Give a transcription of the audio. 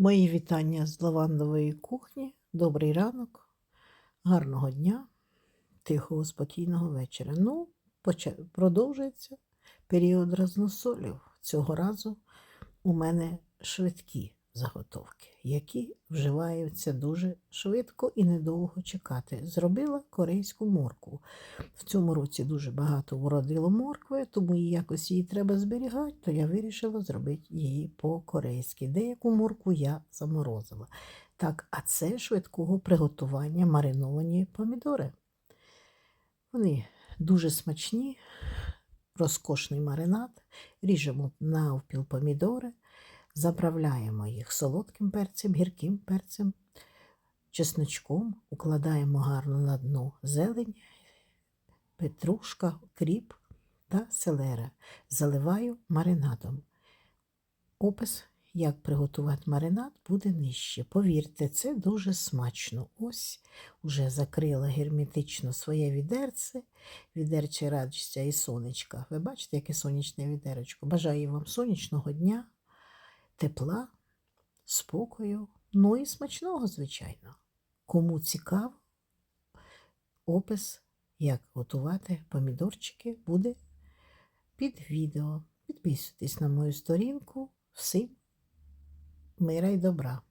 Мої вітання з лавандової кухні. Добрий ранок, гарного дня, тихого, спокійного вечора. Ну, продовжується період разносолів. Цього разу у мене швидкі заготовки, які вживаються дуже швидко і недовго чекати. Зробила корейську моркву. В цьому році дуже багато вродило моркви, тому і якось її треба зберігати, то я вирішила зробити її по-корейськи. Деяку моркву я заморозила. Так, а це швидкого приготування мариновані помідори. Вони дуже смачні, розкошний маринад. Ріжемо навпіл помідори, заправляємо їх солодким перцем, гірким перцем, чесночком, укладаємо гарно на дно зелень, петрушка, кріп та селера. Заливаю маринадом. Опис, як приготувати маринад, буде нижче. Повірте, це дуже смачно. Ось уже закрила герметично своє відерце, відерче радістя і сонечка. Ви бачите, яке сонячне відеречко. Бажаю вам сонячного дня, тепла, спокою, ну і смачного, звичайно. Кому цікаво, опис, як готувати помідорчики, буде під відео. Підписуйтесь на мою сторінку. Всім мира і добра!